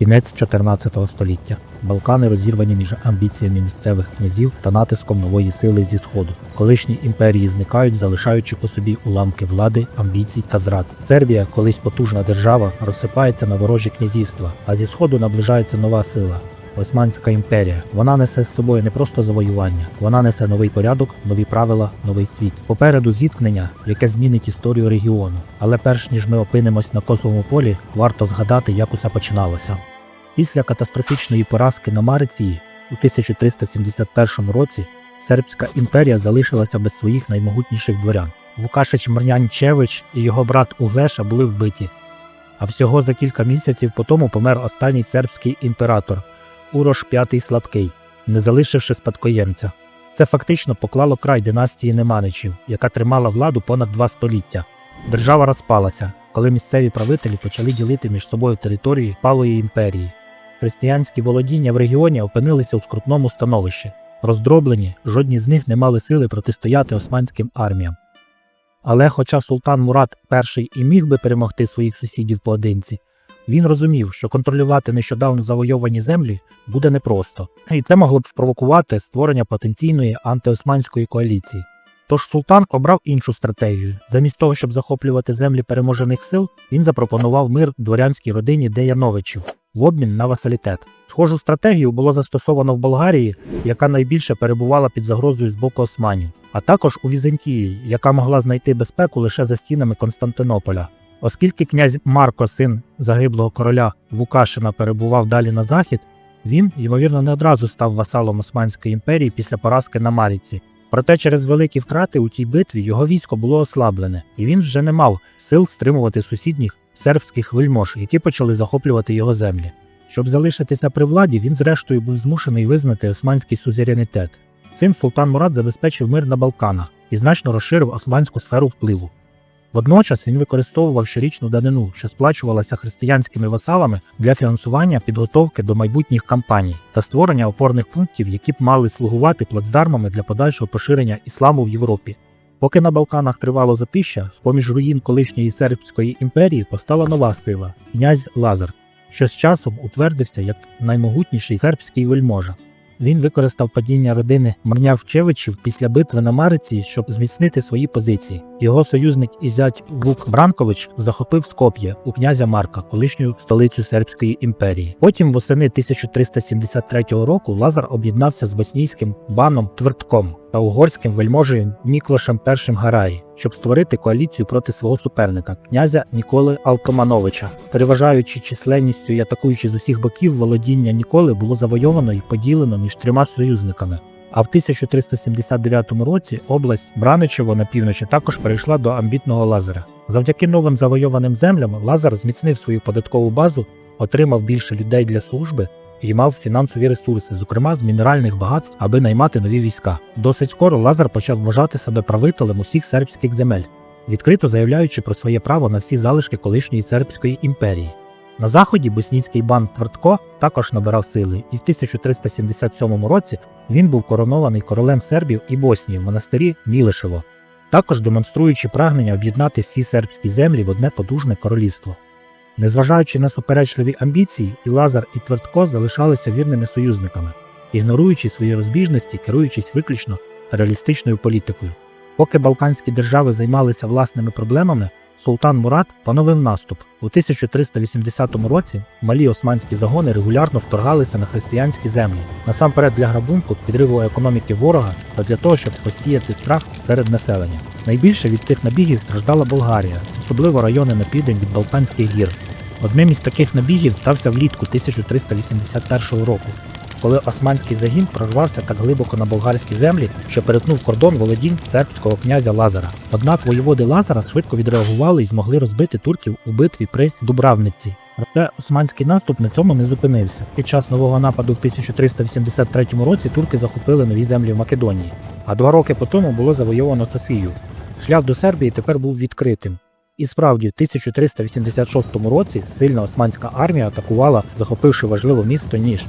Кінець 14 століття. Балкани розірвані між амбіціями місцевих князів та натиском нової сили зі сходу. Колишні імперії зникають, залишаючи по собі уламки влади, амбіцій та зрад. Сербія, колись потужна держава, розсипається на ворожі князівства, а зі сходу наближається нова сила. Османська імперія. Вона несе з собою не просто завоювання, вона несе новий порядок, нові правила, новий світ. Попереду зіткнення, яке змінить історію регіону. Але перш ніж ми опинимось на косовому полі, варто згадати, як усе починалося. Після катастрофічної поразки на Мариції у 1371 році Сербська імперія залишилася без своїх наймогутніших дворян. Лукашич Мрнянчевич і його брат Углеша були вбиті. А всього за кілька місяців по тому помер останній сербський імператор Урош V Слабкий, не залишивши спадкоємця. Це фактично поклало край династії Неманичів, яка тримала владу понад два століття. Держава розпалася, коли місцеві правителі почали ділити між собою території палої імперії. Християнські володіння в регіоні опинилися у скрутному становищі. Роздроблені, жодні з них не мали сили протистояти османським арміям. Але хоча султан Мурат І і міг би перемогти своїх сусідів поодинці, він розумів, що контролювати нещодавно завойовані землі буде непросто, і це могло б спровокувати створення потенційної антиосманської коаліції. Тож султан обрав іншу стратегію. Замість того, щоб захоплювати землі переможених сил, він запропонував мир дворянській родині Деяновичів в обмін на васалітет. Схожу стратегію було застосовано в Болгарії, яка найбільше перебувала під загрозою з боку османів, а також у Візантії, яка могла знайти безпеку лише за стінами Константинополя. Оскільки князь Марко, син загиблого короля Вукашина, перебував далі на захід, він, ймовірно, не одразу став васалом Османської імперії після поразки на Маріці. Проте через великі втрати у тій битві його військо було ослаблене, і він вже не мав сил стримувати сусідніх сербських вельмож, які почали захоплювати його землі. Щоб залишитися при владі, він зрештою був змушений визнати османський сузеренітет. Цим султан Мурат забезпечив мир на Балканах і значно розширив османську сферу впливу. Водночас він використовував щорічну данину, що сплачувалася християнськими васалами для фінансування підготовки до майбутніх кампаній та створення опорних пунктів, які б мали слугувати плацдармами для подальшого поширення ісламу в Європі. Поки на Балканах тривало затища, з-поміж руїн колишньої сербської імперії постала нова сила князь Лазар, що з часом утвердився як наймогутніший сербський вельможа. Він використав падіння родини Марнявчевичів після битви на Мариці, щоб зміцнити свої позиції. Його союзник і зять Вук Бранкович захопив Скоп'є у князя Марка, колишню столицю Сербської імперії. Потім, восени 1373 року, Лазар об'єднався з боснійським баном Твердком та угорським вельможею Міклошем І Гараї, щоб створити коаліцію проти свого суперника, князя Ніколи Алтомановича. Переважаючи численністю і атакуючи з усіх боків, володіння Ніколи було завойовано і поділено між трьома союзниками. А в 1379 році область Браничево на півночі також перейшла до амбітного Лазара. Завдяки новим завойованим землям Лазар зміцнив свою податкову базу, отримав більше людей для служби і мав фінансові ресурси, зокрема з мінеральних багатств, аби наймати нові війська. Досить скоро Лазар почав вважати себе правителем усіх сербських земель, відкрито заявляючи про своє право на всі залишки колишньої сербської імперії. На заході боснійський бан Твердко також набирав сили, і в 1377 році він був коронований королем Сербів і Боснії в монастирі Мілишево, також демонструючи прагнення об'єднати всі сербські землі в одне потужне королівство. Незважаючи на суперечливі амбіції, і Лазар, і Твердко залишалися вірними союзниками, ігноруючи свої розбіжності, керуючись виключно реалістичною політикою. Поки Балканські держави займалися власними проблемами, султан Мурат поновив наступ. У 1380 році малі османські загони регулярно вторгалися на християнські землі, насамперед для грабунку, підриву економіки ворога та для того, щоб посіяти страх серед населення. Найбільше від цих набігів страждала Болгарія, особливо райони на південь від Балканських гір. Одним із таких набігів стався влітку 1381 року, коли османський загін прорвався так глибоко на болгарські землі, що перетнув кордон володінь сербського князя Лазара. Однак воєводи Лазара швидко відреагували і змогли розбити турків у битві при Дубравниці. Проте османський наступ на цьому не зупинився. Під час нового нападу в 1383 році турки захопили нові землі в Македонії, а два роки по тому було завойовано Софію. Шлях до Сербії тепер був відкритим. І справді, в 1386 році сильна османська армія атакувала, захопивши важливе місто Ніж,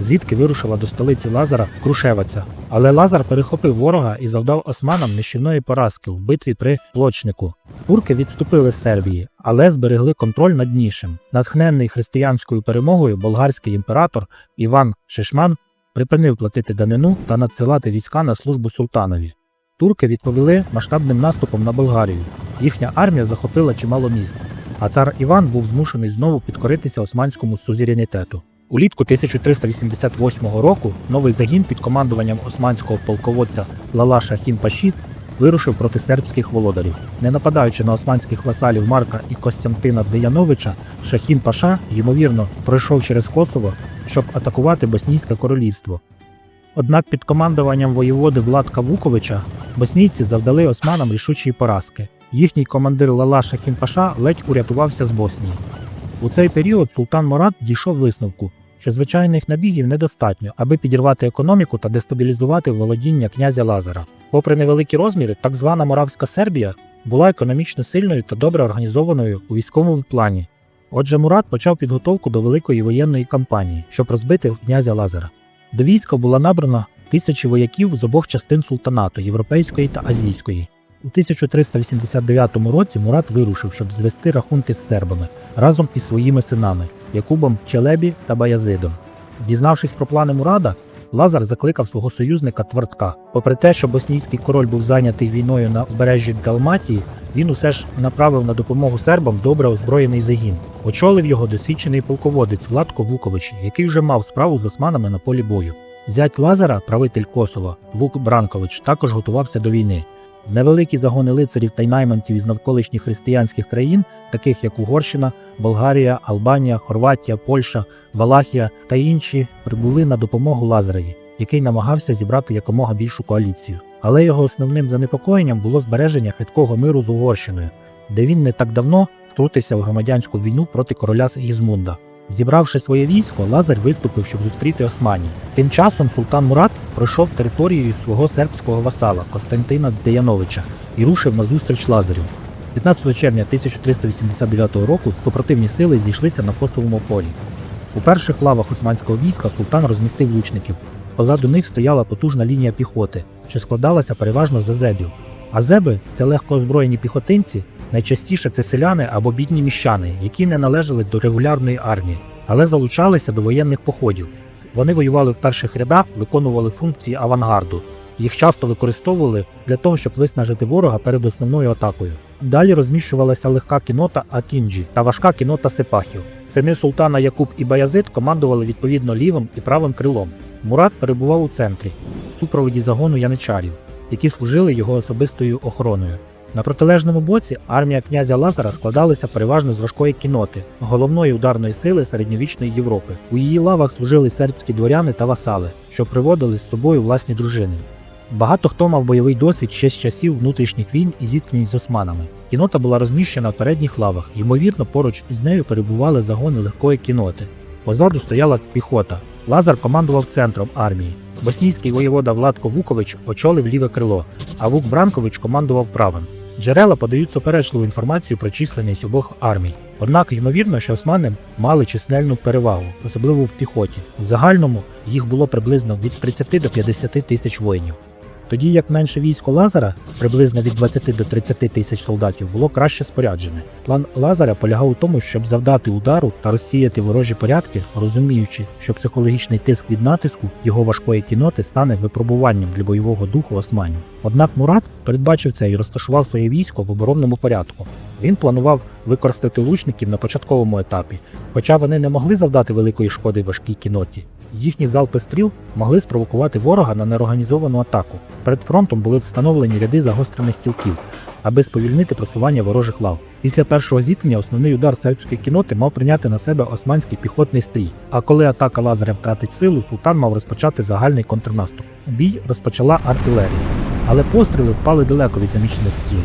звідки вирушила до столиці Лазара Крушеваця. Але Лазар перехопив ворога і завдав османам нищівної поразки в битві при Плочнику. Турки відступили з Сербії, але зберегли контроль над Нішем. Натхненний християнською перемогою болгарський імператор Іван Шишман припинив платити данину та надсилати війська на службу султанові. Турки відповіли масштабним наступом на Болгарію. Їхня армія захопила чимало міст, а цар Іван був змушений знову підкоритися османському сузеренітету. Улітку 1388 року новий загін під командуванням османського полководця Лалаша Хін-Паші вирушив проти сербських володарів. Не нападаючи на османських васалів Марка і Костянтина Деяновича, Шахін Паша, ймовірно, пройшов через Косово, щоб атакувати Боснійське королівство. Однак під командуванням воєводи Владка Вуковича боснійці завдали османам рішучої поразки. Їхній командир Лалаша Хінпаша ледь урятувався з Боснії. У цей період султан Мурат дійшов висновку, що звичайних набігів недостатньо, аби підірвати економіку та дестабілізувати володіння князя Лазара. Попри невеликі розміри, так звана Моравська Сербія була економічно сильною та добре організованою у військовому плані. Отже, Мурат почав підготовку до великої воєнної кампанії, щоб розбити князя Лазара. До війська була набрана тисячі вояків з обох частин султанату європейської та азійської. У 1389 році Мурат вирушив, щоб звести рахунки з сербами разом із своїми синами Якубом Челебі та Баязидом. Дізнавшись про плани Мурада, Лазар закликав свого союзника Твартка. Попри те, що боснійський король був зайнятий війною на узбережжі Далматії, він усе ж направив на допомогу сербам добре озброєний загін. Очолив його досвідчений полководець Владко Вукович, який вже мав справу з османами на полі бою. Зять Лазара, правитель Косова, Вук Бранкович, також готувався до війни. Невеликі загони лицарів та й найманців із навколишніх християнських країн, таких як Угорщина, Болгарія, Албанія, Хорватія, Польща, Валахія та інші, прибули на допомогу Лазареві, який намагався зібрати якомога більшу коаліцію. Але його основним занепокоєнням було збереження хиткого миру з Угорщиною, де він не так давно втрутився в громадянську війну проти короля Сигізмунда. Зібравши своє військо, Лазар виступив, щоб зустріти османів. Тим часом султан Мурат пройшов територією свого сербського васала Костянтина Деяновича і рушив на зустріч Лазарю. 15 червня 1389 року супротивні сили зійшлися на Косовому полі. У перших лавах османського війська султан розмістив лучників. Позаду них стояла потужна лінія піхоти, що складалася переважно з азебів. Азеби це легко озброєні піхотинці, найчастіше це селяни або бідні міщани, які не належали до регулярної армії, але залучалися до воєнних походів. Вони воювали в перших рядах, виконували функції авангарду. Їх часто використовували для того, щоб виснажити ворога перед основною атакою. Далі розміщувалася легка кінота Акінджі та важка кінота Сепахів. Сини султана Якуб і Баязид командували відповідно лівим і правим крилом. Мурат перебував у центрі, в супроводі загону яничарів, які служили його особистою охороною. На протилежному боці армія князя Лазара складалася переважно з важкої кіноти, головної ударної сили середньовічної Європи. У її лавах служили сербські дворяни та васали, що приводили з собою власні дружини. Багато хто мав бойовий досвід ще з часів внутрішніх війн і зіткнень з османами. Кінота була розміщена в передніх лавах, ймовірно, поруч із нею перебували загони легкої кіноти. Позаду стояла піхота. Лазар командував центром армії. Боснійський воєвода Владко Вукович очолив ліве крило, а Вук Бранкович командував правим. Джерела подають суперечливу інформацію про численність обох армій. Однак ймовірно, що османи мали чисельну перевагу, особливо в піхоті. В загальному їх було приблизно від 30 до 50 тисяч воїнів. Тоді як менше військо Лазара, приблизно від 20 до 30 тисяч солдатів, було краще споряджене. План Лазара полягав у тому, щоб завдати удару та розсіяти ворожі порядки, розуміючи, що психологічний тиск від натиску його важкої кіноти стане випробуванням для бойового духу османів. Однак Мурат передбачив це і розташував своє військо в оборонному порядку. Він планував використати лучників на початковому етапі, хоча вони не могли завдати великої шкоди важкій кіноті. Їхні залпи стріл могли спровокувати ворога на неорганізовану атаку. Перед фронтом були встановлені ряди загострених тілків, аби сповільнити просування ворожих лав. Після першого зіткнення основний удар сербської кіноти мав прийняти на себе османський піхотний стрій. А коли атака лазарем втратить силу, султан мав розпочати загальний контрнаступ. Бій розпочала артилерія, але постріли впали далеко від намічених цілей.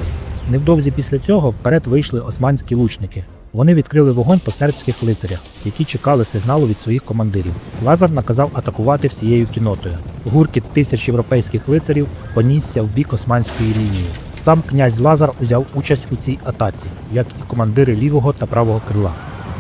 Невдовзі після цього вперед вийшли османські лучники. Вони відкрили вогонь по сербських лицарях, які чекали сигналу від своїх командирів. Лазар наказав атакувати всією кінотою. Гуркіт тисяч європейських лицарів понісся в бік османської лінії. Сам князь Лазар узяв участь у цій атаці, як і командири лівого та правого крила.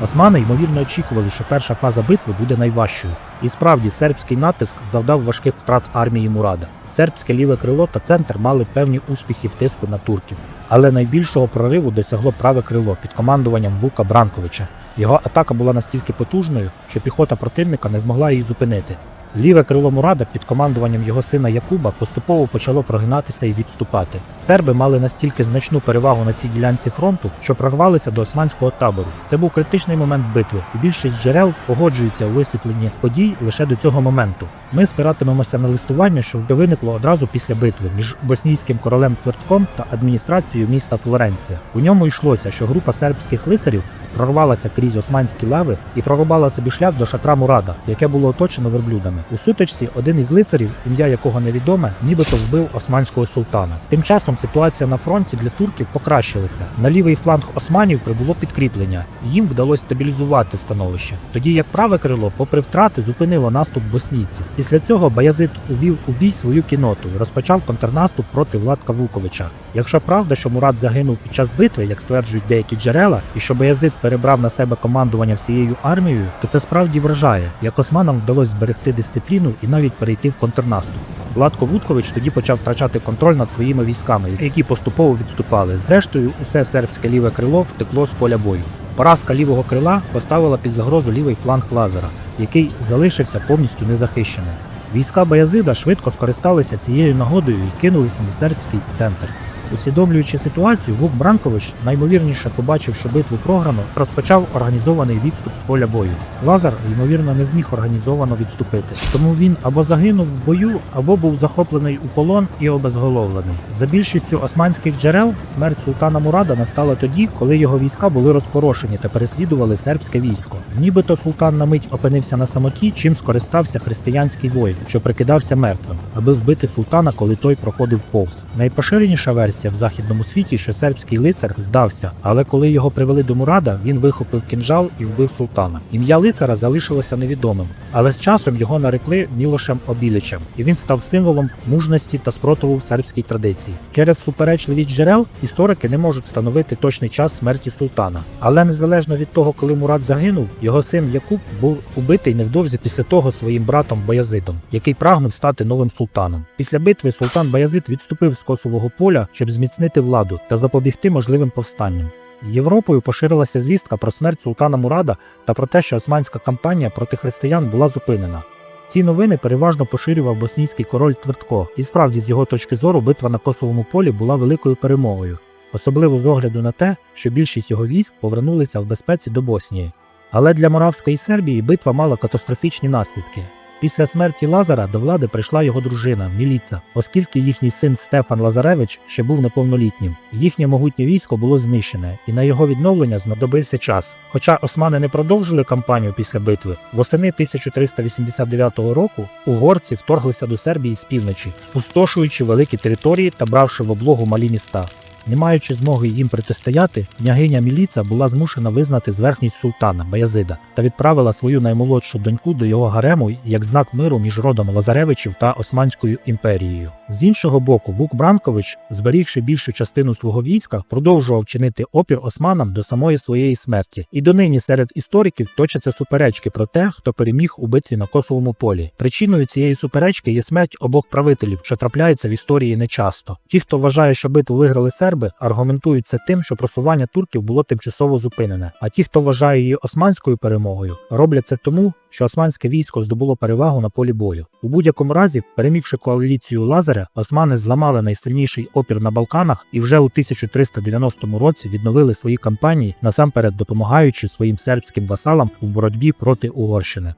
Османи ймовірно очікували, що перша фаза битви буде найважчою. І справді сербський натиск завдав важких втрат армії Мурада. Сербське ліве крило та центр мали певні успіхи в тиску на турків. Але найбільшого прориву досягло праве крило під командуванням Вука Бранковича. Його атака була настільки потужною, що піхота противника не змогла її зупинити. Ліве крило Мурада під командуванням його сина Якуба поступово почало прогинатися і відступати. Серби мали настільки значну перевагу на цій ділянці фронту, що прорвалися до османського табору. Це був критичний момент битви, і більшість джерел погоджуються у висвітленні подій лише до цього моменту. Ми спиратимемося на листування, що виникло одразу після битви між боснійським королем Твердком та адміністрацією міста Флоренція. У ньому йшлося, що група сербських лицарів прорвалася крізь османські лави і прорубала собі шлях до шатра Мурада, яке було оточено верблюдами. У сутичці один із лицарів, ім'я якого невідоме, нібито вбив османського султана. Тим часом ситуація на фронті для турків покращилася. На лівий фланг османів прибуло підкріплення. Їм вдалося стабілізувати становище. Тоді як праве крило, попри втрати, зупинило наступ боснійців. Після цього Баязид увів у бій свою кіноту і розпочав контрнаступ проти Владка Вуковича. Якщо правда, що Мурат загинув під час битви, як стверджують деякі джерела, і що Баязид перебрав на себе командування всією армією, то це справді вражає, як османам вдалося зберегти дисципліну і навіть перейти в контрнаступ. Владко Вудкович тоді почав втрачати контроль над своїми військами, які поступово відступали. Зрештою, усе сербське ліве крило втекло з поля бою. Поразка лівого крила поставила під загрозу лівий фланг Лазера, який залишився повністю незахищеним. Війська Баязида швидко скористалися цією нагодою і кинулися на сербський центр. Усвідомлюючи ситуацію, Вук Бранкович, наймовірніше побачив, що битву програно, розпочав організований відступ з поля бою. Лазар, ймовірно, не зміг організовано відступити, тому він або загинув в бою, або був захоплений у полон і обезголовлений. За більшістю османських джерел смерть султана Мурада настала тоді, коли його війська були розпорошені та переслідували сербське військо. Нібито султан на мить опинився на самоті, чим скористався християнський воїн, що прикидався мертвим, аби вбити султана, коли той проходив повз. Найпоширеніша версія в західному світі, що сербський лицар здався, але коли його привели до Мурада, він вихопив кінжал і вбив султана. Ім'я лицара залишилося невідомим, але з часом його нарекли Мілошем Обілічем, і він став символом мужності та спротиву в сербській традиції. Через суперечливість джерел історики не можуть встановити точний час смерті султана. Але незалежно від того, коли Мурад загинув, його син Якуб був убитий невдовзі після того своїм братом Баязитом, який прагнув стати новим султаном. Після битви султан Баязит відступив з Косового поля, щоб зміцнити владу та запобігти можливим повстанням. Європою поширилася звістка про смерть султана Мурада та про те, що османська кампанія проти християн була зупинена. Ці новини переважно поширював боснійський король Твердко, і справді, з його точки зору, битва на Косовому полі була великою перемогою, особливо з огляду на те, що більшість його військ повернулися в безпеці до Боснії. Але для Моравської Сербії битва мала катастрофічні наслідки. Після смерті Лазара до влади прийшла його дружина Міліца, оскільки їхній син Стефан Лазаревич ще був неповнолітнім. Їхнє могутнє військо було знищене, і на його відновлення знадобився час. Хоча османи не продовжили кампанію після битви, восени 1389 року угорці вторглися до Сербії з півночі, спустошуючи великі території та бравши в облогу малі міста. Не маючи змоги їм протистояти, княгиня Міліца була змушена визнати зверхність султана Баязида та відправила свою наймолодшу доньку до його гарему як знак миру між родом Лазаревичів та Османською імперією. З іншого боку, Бук Бранкович, зберігши більшу частину свого війська, продовжував чинити опір османам до самої своєї смерті. І донині серед істориків точаться суперечки про те, хто переміг у битві на Косовому полі. Причиною цієї суперечки є смерть обох правителів, що трапляється в історії нечасто. Ті, хто вважає, що битву виграли серби, аргументують це тим, що просування турків було тимчасово зупинене. А ті, хто вважає її османською перемогою, роблять це тому, що османське військо здобуло перевагу на полі бою. У будь-якому разі, перемігши коаліцію Лазаря, османи зламали найсильніший опір на Балканах і вже у 1390 році відновили свої кампанії, насамперед допомагаючи своїм сербським васалам у боротьбі проти Угорщини.